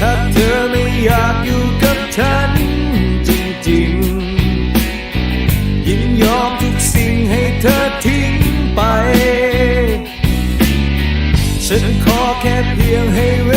ถ้าเธอไม่อยากอยู่กับฉันจริงๆ ยินยอมทุกสิ่งให้เธอทิ้งไป ฉันขอแค่เพียงให้เว